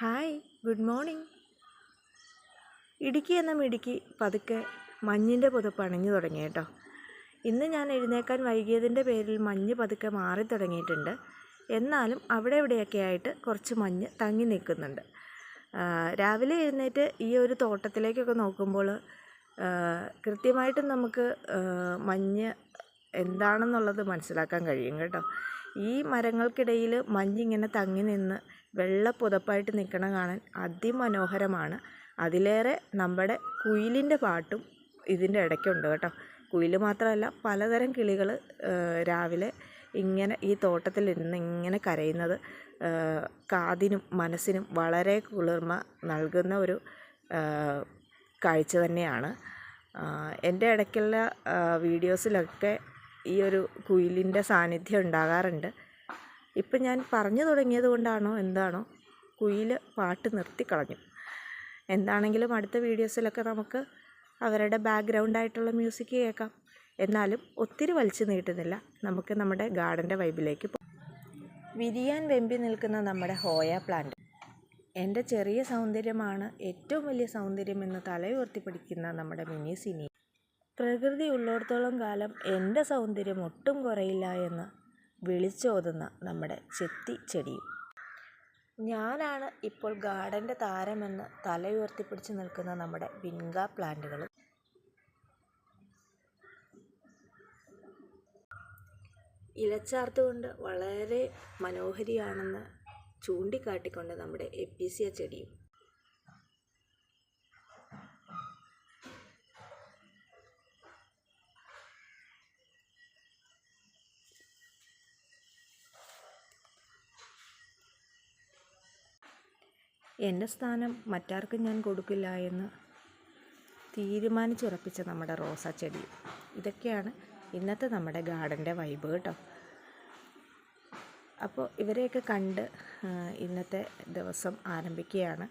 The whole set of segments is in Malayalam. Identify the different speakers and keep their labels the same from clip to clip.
Speaker 1: ഹായ് ഗുഡ് മോർണിംഗ് ഇടുക്കി എന്ന മിടുക്കി പതുക്കെ മഞ്ഞിന്റെ പുതപ്പ് അണിഞ്ഞു തുടങ്ങി കേട്ടോ. ഇന്ന് ഞാൻ എഴുന്നേക്കാൻ വൈകിയതിന്റെ പേരിൽ മഞ്ഞ് പതുക്കെ മാറി തുടങ്ങിയിട്ടുണ്ട്. എന്നാലും അവിടെ ഇവിടെയൊക്കെ ആയിട്ട് കുറച്ച് മഞ്ഞ് തങ്ങി നിൽക്കുന്നുണ്ട്. രാവിലെ എഴുന്നേറ്റ് ഈ ഒരു തോട്ടത്തിലേക്കൊക്കെ നോക്കുമ്പോൾ കൃത്യമായിട്ടും നമുക്ക് മഞ്ഞ് എന്താണെന്നുള്ളത് മനസ്സിലാക്കാൻ കഴിയും കേട്ടോ. ഈ മരങ്ങൾക്കിടയിൽ മഞ്ഞിങ്ങനെ തങ്ങി നിന്ന് വെള്ള പുതപ്പായിട്ട് നിൽക്കണ കാണാൻ അതിമനോഹരമാണ്. അതിലേറെ നമ്മുടെ കുയിലിന്റെ പാട്ടും ഇതിന്റെ ഇടയ്ക്കുണ്ട് കേട്ടോ. കുയിൽ മാത്രമല്ല പലതരം കിളികൾ രാവിലെ ഇങ്ങനെ ഈ തോട്ടത്തിൽ ഇരുന്ന് ഇങ്ങനെ കരയുന്നത് കാതിനും മനസ്സിനും വളരെ കുളിർമ നൽകുന്ന ഒരു കാഴ്ച തന്നെയാണ്. എന്റെ ഇടയ്ക്കുള്ള വീഡിയോസിലൊക്കെ ഈ ഒരു കുയിലിന്റെ സാന്നിധ്യം ഉണ്ടാകാറുണ്ട്. ഇപ്പം ഞാൻ പറഞ്ഞു തുടങ്ങിയത് കൊണ്ടാണോ എന്താണോ കുയിൽ പാട്ട് നിർത്തിക്കളഞ്ഞു. എന്താണെങ്കിലും അടുത്ത വീഡിയോസിലൊക്കെ നമുക്ക് അവരുടെ ബാക്ക്ഗ്രൗണ്ട് ആയിട്ടുള്ള മ്യൂസിക് കേൾക്കാം. എന്നാലും ഒത്തിരി വലിച്ചു നീട്ടുന്നില്ല. നമുക്ക് നമ്മുടെ ഗാർഡന്റെ വൈബിലേക്ക് വിരിയാൻ വെമ്പി നിൽക്കുന്ന നമ്മുടെ ഹോയ പ്ലാന്റ്. എന്റെ ചെറിയ സൗന്ദര്യമാണ് ഏറ്റവും വലിയ സൗന്ദര്യമെന്ന് തലയുയർത്തി പിടിക്കുന്ന നമ്മുടെ മിനി സിനി. പ്രകൃതി ഉള്ളിടത്തോളം കാലം എന്റെ സൗന്ദര്യം ഒട്ടും കുറയില്ല എന്ന് വിളിച്ചോതുന്ന നമ്മുടെ ചെത്തി ചെടിയും. ഞാനാണ് ഇപ്പോൾ ഗാർഡന്റെ താരമെന്ന് തലയുയർത്തിപ്പിടിച്ച് നിൽക്കുന്ന നമ്മുടെ വിൻഗ പ്ലാന്റുകളും. ഇലച്ചാർത്തുകൊണ്ട് വളരെ മനോഹരിയാണെന്ന് ചൂണ്ടിക്കാട്ടിക്കൊണ്ട് നമ്മുടെ എപ്പീസിയ ചെടിയും. എന്റെ സ്ഥാനം മറ്റാർക്കും ഞാൻ കൊടുക്കില്ല എന്ന് തീരുമാനിച്ചുറപ്പിച്ച നമ്മുടെ റോസാ ചെടി. ഇതൊക്കെയാണ് ഇന്നത്തെ നമ്മുടെ ഗാർഡന്റെ വൈബ് കേട്ടോ. അപ്പോൾ ഇവരെയൊക്കെ കണ്ട് ഇന്നത്തെ ദിവസം ആരംഭിക്കുകയാണ്.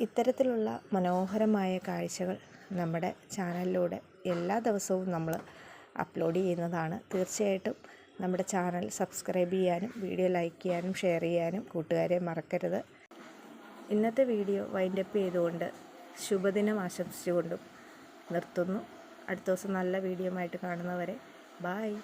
Speaker 1: ഇത്തരത്തിലുള്ള മനോഹരമായ കാഴ്ചകൾ നമ്മുടെ ചാനലിലൂടെ എല്ലാ ദിവസവും നമ്മൾ അപ്ലോഡ് ചെയ്യുന്നതാണ്. തീർച്ചയായിട്ടും നമ്മുടെ ചാനൽ സബ്സ്ക്രൈബ് ചെയ്യാനും വീഡിയോ ലൈക്ക് ചെയ്യാനും ഷെയർ ചെയ്യാനും കൂട്ടുകാരെ മറക്കരുത്. ഇന്നത്തെ വീഡിയോ വൈൻഡപ്പ് ചെയ്തുകൊണ്ട് ശുഭദിനം ആശംസിച്ചുകൊണ്ടും നിർത്തുന്നു. അടുത്ത ദിവസം നല്ല വീഡിയോ ആയിട്ട് കാണുന്നവരെ ബായ്